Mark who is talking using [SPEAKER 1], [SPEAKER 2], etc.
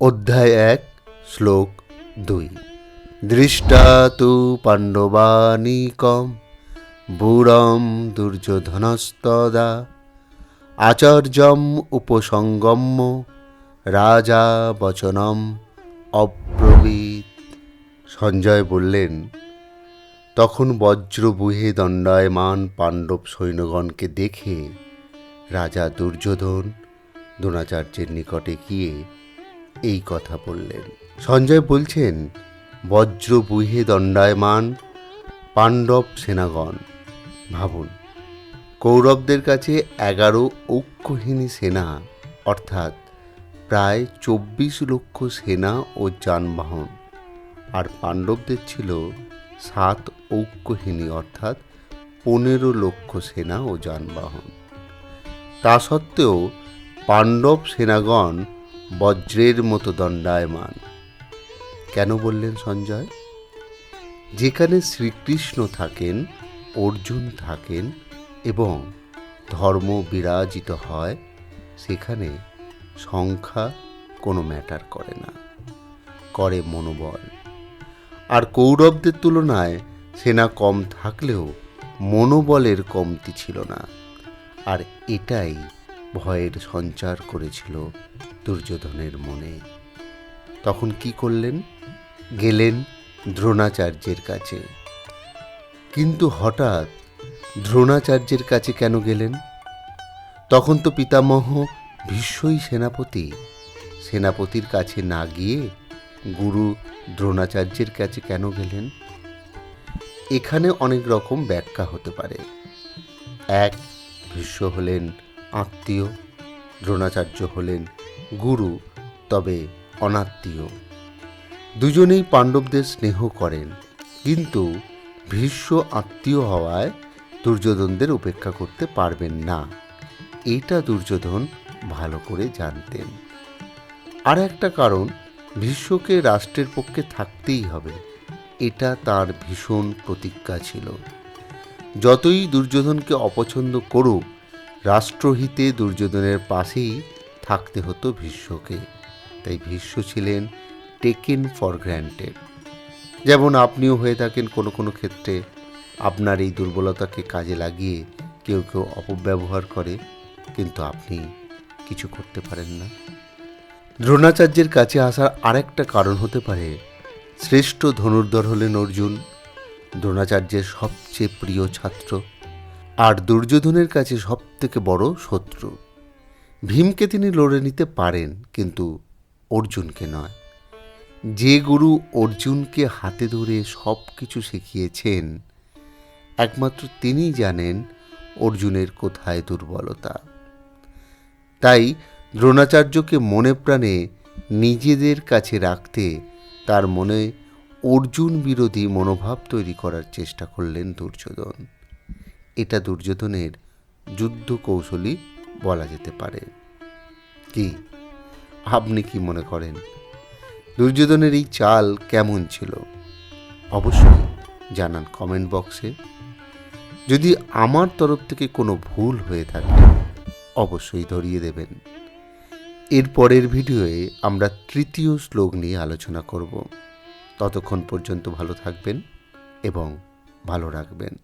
[SPEAKER 1] অধ্যায় এক, শ্লোক দুই। দৃষ্টা তু পাণ্ডবানিকম, বুড়ম দুর্যোধনস্তদা। আচার্যম উপসঙ্গম্য, রাজা বচনম অব্রবীত সঞ্জয় বললেন, তখন বজ্রবুহে দণ্ডায়মান পাণ্ডব সৈন্যগণকে দেখে রাজা দুর্যোধন, দ্রোণাচার্যের নিকটে গিয়ে এই কথা বললেন। সঞ্জয় বলছেন বজ্রবুহে দণ্ডায়মান পাণ্ডব সেনাগণ। ভাবুন, কৌরবদের কাছে এগারো ঐক্যহীনী সেনা, অর্থাৎ প্রায় চব্বিশ লক্ষ সেনা ও যানবাহন, আর পাণ্ডবদের ছিল সাত ঐক্যহীনী অর্থাৎ পনেরো লক্ষ সেনা ও যানবাহন। তা সত্ত্বেও পাণ্ডব সেনাগণ বজ্রের মতো দণ্ডায়মান। কেন বললেন সঞ্জয়? যেখানে শ্রীকৃষ্ণ থাকেন, অর্জুন থাকেন এবং ধর্ম বিরাজিত হয়, সেখানে সংখ্যা কোনো ম্যাটার করে না, করে মনোবল। আর কৌরবদের তুলনায় সেনা কম থাকলেও মনোবলের কমতি ছিল না। আর এটাই ভয়ের সঞ্চার করেছিল দুর্যোধনের মনে। তখন কি করলেন? গেলেন দ্রোণাচার্যের কাছে। কিন্তু হঠাৎ দ্রোণাচার্যের কাছে কেন গেলেন? তখন তো পিতামহ ভীষ্মই সেনাপতি। সেনাপতির কাছে না গিয়ে গুরু দ্রোণাচার্যের কাছে কেন গেলেন? এখানে অনেক রকম ব্যাখ্যা হতে পারে। এক, ভীষ্ম হলেন আত্মীয়, দ্রোণাচার্য হলেন গুরু, তবে অনাত্মীয়। দুজনেই পাণ্ডবদের স্নেহ করেন, কিন্তু ভীষ্ম আত্মীয় হওয়ায় দুর্যোধনদের উপেক্ষা করতে পারবেন না। এইটা দুর্যোধন ভালো করে জানতেন। আর একটা কারণ, ভীষ্মকে রাষ্ট্রের পক্ষে থাকতেই হবে। এটা তার ভীষণ প্রতিজ্ঞা ছিল। যতই দুর্যোধনকে অপছন্দ করুক, রাষ্ট্রহিতে দুর্যোধনের পাশেই থাকতে হতো ভীষ্মকে। তাই ভীষ্ম ছিলেন টেকেন ফর গ্র্যান্টেড যেমন আপনিও হয়ে থাকেন কোনো কোনো ক্ষেত্রে আপনার এই দুর্বলতাকে কাজে লাগিয়ে কেউ কেউ অপব্যবহার করে, কিন্তু আপনি কিছু করতে পারেন না। দ্রোণাচার্যের কাছে আসার আরেকটা কারণ হতে পারে, শ্রেষ্ঠ ধনুর্ধর হলেন অর্জুন, দ্রোণাচার্যের সবচেয়ে প্রিয় ছাত্র, আর দুর্যোধনের কাছে সবথেকে বড় শত্রু। ভীমকে তিনি লড়ে নিতে পারেন, কিন্তু অর্জুনকে নয়। যে গুরু অর্জুনকে হাতে ধরে সব কিছু শিখিয়েছেন, একমাত্র তিনিই জানেন অর্জুনের কোথায় দুর্বলতা। তাই দ্রোণাচার্যকে মনে প্রাণে নিজেদের কাছে রাখতে তার মনে অর্জুন বিরোধী মনোভাব তৈরি করার চেষ্টা করলেন দুর্যোধন। এটা দুর্যোধনের যুদ্ধ কৌশলী বলা যেতে পারে। কি? আপনি কি মনে করেন? দুর্যোধনের এই চাল কেমন ছিল? অবশ্যই জানান কমেন্ট বক্সে যদি আমার তরফ থেকে কোনো ভুল হয়ে থাকে, অবশ্যই ধরিয়ে দেবেন। এর পরের ভিডিওয়ে আমরা তৃতীয় শ্লোক নিয়ে আলোচনা করব। ততক্ষণ পর্যন্ত ভালো থাকবেন এবং ভালো রাখবেন।